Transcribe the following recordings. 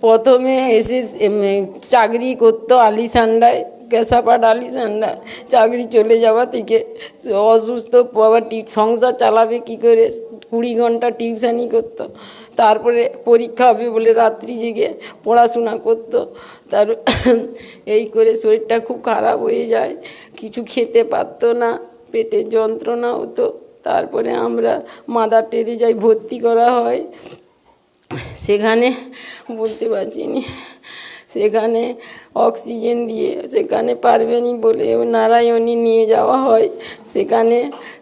প্রথমে এসে চাকরি করতো আলিসান্ডায় কেশাপাট আলিসান্ডায় চাকরি চলে যাওয়া থেকে অসুস্থ সংসার চালাবে কি করে? কুড়ি ঘণ্টা টিউশানি করতো। তারপরে পরীক্ষা হবে বলে রাত্রি জেগে পড়াশোনা করতো। তার এই করে শরীরটা খুব খারাপ হয়ে যায়। কিছু খেতে পারতো না, পেটের যন্ত্রণা হতো। তারপরে আমরা মাদার টেরে যাই ভর্তি করা হয়। সেখানে বলতে পারছি না। সেখানে অক্সিজেন দিয়ে, সেখানে পারবেনি বলে নারায়ণী নিয়ে যাওয়া হয়। সেখানে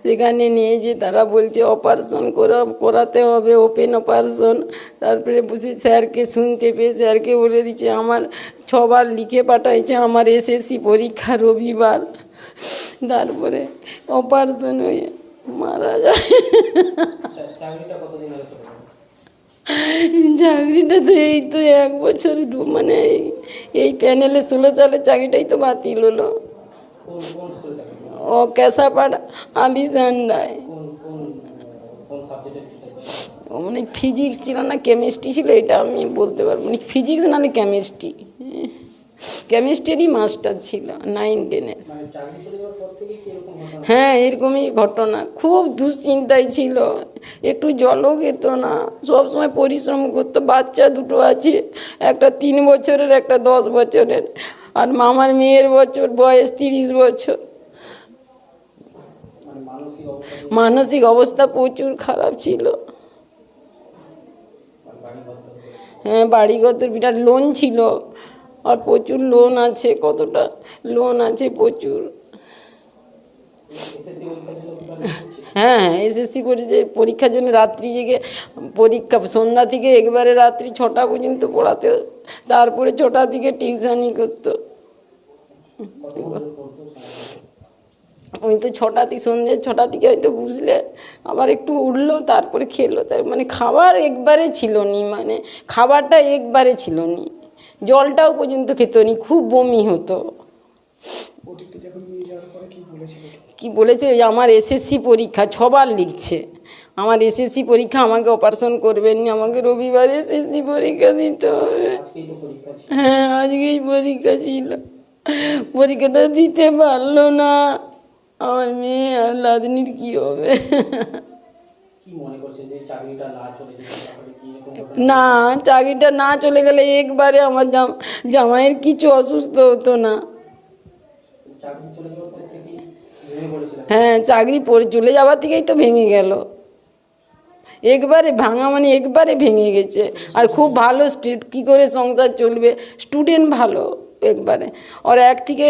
সেখানে নিয়ে যে তারা বলছে অপারেশন করা, করাতে হবে ওপেন অপারেশন তারপরে বুঝি স্যারকে শুনতে পেয়ে স্যারকে বলে দিচ্ছে, আমার ছবার লিখে পাঠাইছে, আমার এসএসসি পরীক্ষা রবিবার। তারপরে অপারেশন হয়ে মারা যায়। চাকরিটা তো এই তো এক বছর, দু মানে এই- প্যানেলে ষোলো সালের চাকরিটাই তো বাতিল হলো। ও কেশাপাড় আলিজান্ডায় মানে ফিজিক্স ছিল না কেমিস্ট্রি ছিল, এটা আমি বলতে পারব না। ফিজিক্স নাহলে কেমিস্ট্রি কেমিস্ট্রিরই মাস্টার ছিল নাইন টেনের হ্যাঁ এরকমই ঘটনা। খুব দুশ্চিন্তায় ছিল। একটু জলও খেত না। সবসময় পরিশ্রম করতো। বাচ্চা দুটো আছে। একটা তিন বছরের, একটা দশ বছরের। আর মামার মেয়ের বছর, বয়স তিরিশ বছর। মানসিক অবস্থা প্রচুর খারাপ ছিল। হ্যাঁ বাড়িগত বিরাট লোন ছিল। আর প্রচুর লোন আছে, কতটা লোন আছে প্রচুর। হ্যাঁ এসএসসি পরীক্ষার জন্য রাত্রি জেগে পরীক্ষা সন্ধ্যা থেকে একবারে রাত্রি ছটা পর্যন্ত পড়াতে তারপরে ছটা থেকে টিউশানি করতো। ওই তো ছটা থেকে সন্ধ্যে ছটা থেকে হয়তো বুঝলে আবার একটু উঠল তারপরে খেলো। তার মানে খাবার একবারে ছিল নি মানে খাবারটা একবারে ছিল নি জলটাও পর্যন্ত খেত নি খুব বমি হতো। কি বলেছে? যে আমার এসএসসি পরীক্ষা ছবার লিখছে। আমার এসএসসি পরীক্ষা আমাকে অপারেশন করবেন না আমাকে রবিবার এসএসসি পরীক্ষা দিতে হবে। হ্যাঁ আজকেই পরীক্ষা ছিল। পরীক্ষাটা দিতে পারল না। আমার মেয়ে আর লাদনির কি হবে? না চাকরিটা না চলে গেলে একবারে আমার জাম জামাইয়ের কিছু অসুস্থ হতো না চাকরি চলে যাওয়ার পর থেকেই ভেঙে পড়েছিলেন হ্যাঁ চাকরি পড়ে চলে যাওয়ার থেকেই তো ভেঙে গেল। একবারে ভাঙা মানে একবারে ভেঙে গেছে। আর খুব ভালো স্টেট কী করে সংসার চলবে? স্টুডেন্ট ভালো একবারে। ওর এক থেকে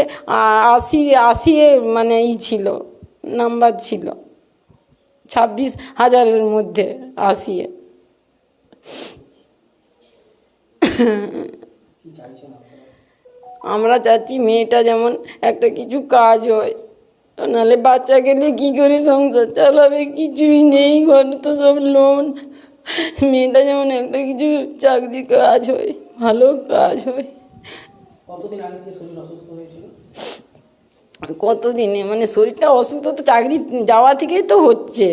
আশি আশি মানে ই ছিল নাম্বার ছিল। ছাব্বিশ হাজারের মধ্যে আশি আমরা চাচ্ছি মেয়েটা যেমন একটা কিছু কাজ হয়। নাহলে বাচ্চা গেলে কি করে সংসার চালাবে? কিছুই নেই ঘর তো সব লোন মেয়েটা যেমন একটা কিছু চাকরি কাজ হয় ভালো কাজ হয়। কতদিন মানে শরীরটা অসুস্থ তো চাকরি যাওয়া থেকেই তো হচ্ছে।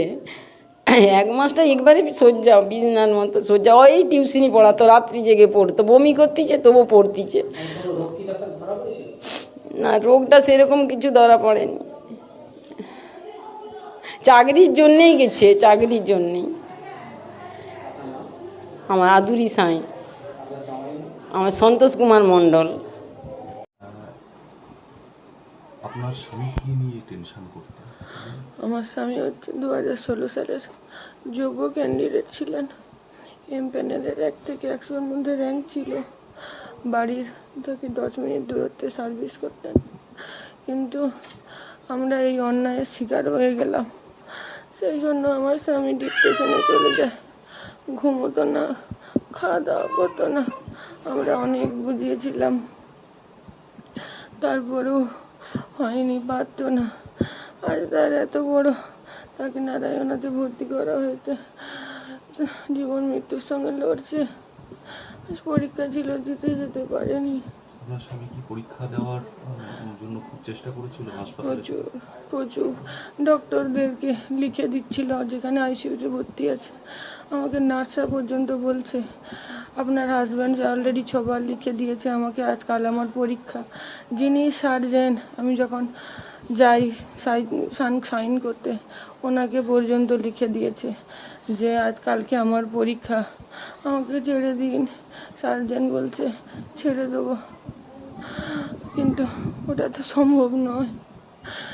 এক মাসটা একবারে সজ্জা বিছনার মতো সজ্জা ওই টিউশনি পড়াতো রাত্রি জেগে পড়তো। বমি করতিছে তবু পড়তিছে। না রোগটা সেরকম কিছু ধরা পড়েনি। চাকরির জন্যেই গেছে চাকরির জন্যেই। আমার আদুরি সাঁই। আমার সন্তোষ কুমার মণ্ডল। আপনার স্বামী কি নিয়ে টেনশন করতেন? আমার স্বামী হচ্ছে দু হাজার ষোলো সালের যোগ্য ক্যান্ডিডেট ছিলেন। এম প্যানেলের এক থেকে একশোর মধ্যে র্যাঙ্ক ছিল। বাড়ির থেকে দশ মিনিট দূরত্বে সার্ভিস করতেন। কিন্তু আমরা এই অন্যায়ের শিকার হয়ে গেলাম। সেই জন্য আমার স্বামী ডিপ্রেশনে চলে যায়। ঘুমোতো না খাওয়া দাওয়া করতো না। আমরা অনেক বুঝিয়েছিলাম। তারপরেও হয়নি, পারতো না। আজ তার এত বড়, তাকে নারায়ণাতে ভর্তি করা হয়েছে। জীবন মৃত্যুর সঙ্গে লড়ছে। পরীক্ষা ছিল দিতে যেতে পারেনি। আপনার স্বামী কি পরীক্ষা দেওয়ার জন্য খুব চেষ্টা করেছিল হাসপাতালে? প্রচুর প্রচুর। ডক্টরদেরকে লিখে দিচ্ছিল, যেখানে আইসিইউতে ভর্তি আছে। আমাকে নার্সরা পর্যন্ত বলছে, আপনার হাজব্যান্ড অলরেডি ছবার লিখে দিয়েছে আমাকে আজকাল আমার পরীক্ষা। যিনি সার্জেন আমি যখন যাই সাইন সাইন করতে, ওনাকে পর্যন্ত লিখে দিয়েছে যে আজকালকে আমার পরীক্ষা। আমাকে ছেড়ে দিন। সার্জেন বলছে, ছেড়ে দেবো। কিন্তু ওটা তো সম্ভব নয়।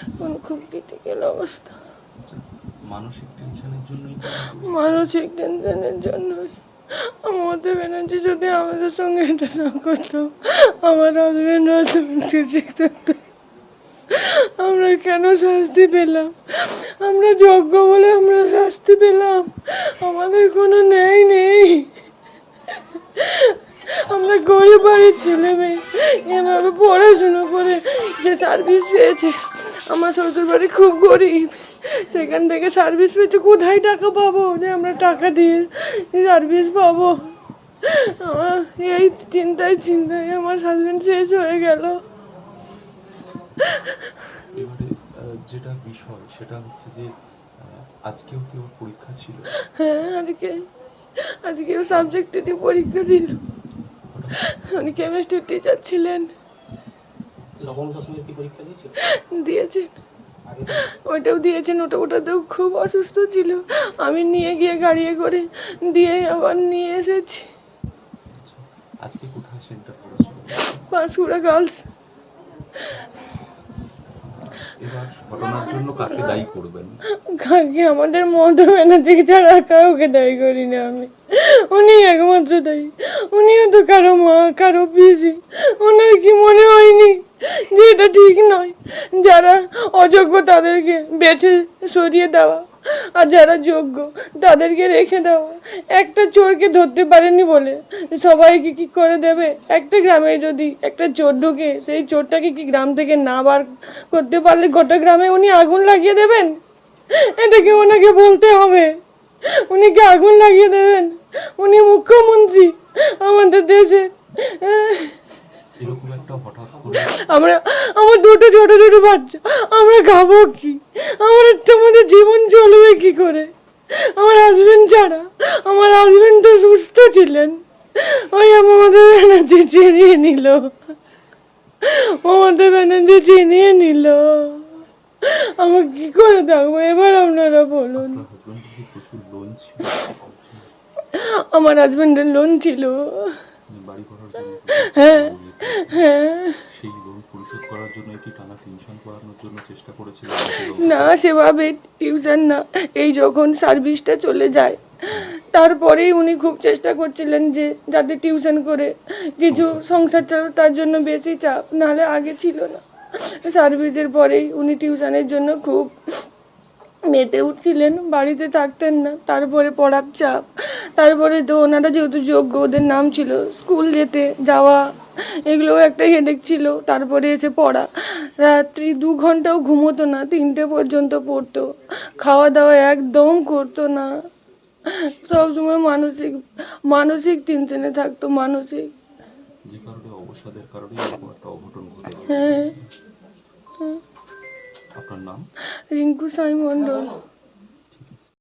এখন খুব ক্রিটিক্যাল অবস্থা। আচ্ছা, মানসিক টেনশনের হয়েছে? মানসিক টেনশনের জন্যই। মমতা ব্যানার্জি যদি আমাদের সঙ্গে এটা না করতো আমার হাজব্যান্ড হয়তো ঠিক থাকতো আমরা কেন শাস্তি পেলাম? আমরা যোগ্য বলে আমরা শাস্তি পেলাম। আমাদের কোনো ন্যায় নেই। আমরা গরিব বাড়ির ছেলে মেয়ে। এভাবে পড়াশুনো করে যে সার্ভিস পেয়েছে। আমার শ্বশুর বাড়ি খুব গরিব। সেখান থেকে সার্ভিস পেয়েছে কোথায় টাকা পাবো? যে আমরা টাকা দিয়ে সার্ভিস পাবো। এই চিন্তায় চিন্তায় আমার হাজবেন্ড শেষ হয়ে গেল। এবারে যেটা বিষয় সেটা হচ্ছে যে আজকেও কি ওর পরীক্ষা ছিল? হ্যাঁ আজকে আজকে সাবজেক্টেরই পরীক্ষা ছিল। উনি কেমিস্ট্রির টিচার ছিলেন। দিয়েছেন। আগে ওইটাও দিয়েছেন। ওটা ওটাতেও খুব অসুস্থ ছিল। আমি নিয়ে গিয়ে গাড়িয়ে করে দিয়ে আবার নিয়ে এসেছি। আজকে কোথায় সেন্টার করেছিল পাঁশকুড়া গার্লস। ঘটনার জন্য কাকে দায়ী করবেন? কালকে আমাদের মমতা ব্যানার্জি ছাড়া কাউকে দায়ী করি না আমি। উনি একমাত্র দায়ী। উনিও তো কারও মা, কারও পিসি। ওনার কি মনে হয়নি যে এটা ঠিক নয়? যারা অযোগ্য তাদেরকে বেছে সরিয়ে দেওয়া আর যারা যোগ্য তাদেরকে রেখে দেওয়া। একটা চোরকে ধরতে পারেনি বলে সবাইকে কি করে দেবে? একটা গ্রামে যদি একটা চোর ঢুকে, সেই চোরটাকে কি গ্রাম থেকে না বার করতে পারলে গোটা গ্রামে উনি আগুন লাগিয়ে দেবেন? এটাকে ওনাকে বলতে হবে। উনি কি আগুন লাগিয়ে দেবেন? উনি মুখ্যমন্ত্রী আমাদের দেশে। আমরা আমার দুটো ছোট ছোট বাচ্চা। আমরা খাব কি? আমার তোমাদের জীবন চলবে কি করে? আমার হাজবেন্ড ছাড়া আমার হাজবেন্ড তো সুস্থ ছিলেন। ওই আমাদের ব্যানার্জি চিনিয়ে নিল। মমতা ব্যানার্জি চিনিয়ে নিল। আমার কি করে থাকব এবার আপনারা বলুন। আমার হাজবেন্ডের লোন ছিল। বাড়ি করার জন্য হ্যাঁ হ্যাঁ। সেই লোন পরিশোধ করার জন্য কি টানা টেনশন করানোর জন্য চেষ্টা করেছিল না সেভাবে টিউশন না। এই যখন সার্ভিসটা চলে যায় তারপরেই উনি খুব চেষ্টা করছিলেন যে যাতে টিউশন করে কিছু সংসার তার জন্য বেশি চাপ নাহলে আগে ছিল না। সার্ভিসের পরেই উনি টিউশনের জন্য খুব মেতে উঠছিলেন বাড়িতে থাকতেন না। তারপরে পড়ার চাপ তারপরে তো ওনারা যেহেতু যোগ্য ওদের নাম ছিল স্কুল যেতে যাওয়া এগুলোও একটা হেডেক ছিল। তারপরে এসে পড়া। রাত্রি দু ঘন্টাও ঘুমোতো না তিনটে পর্যন্ত পড়তো। খাওয়া দাওয়া একদম করতো না। সবসময় মানসিক মানসিক টেনশনে থাকতো মানসিক। হ্যাঁ। আপনার নাম? রিঙ্কু সাই মণ্ডল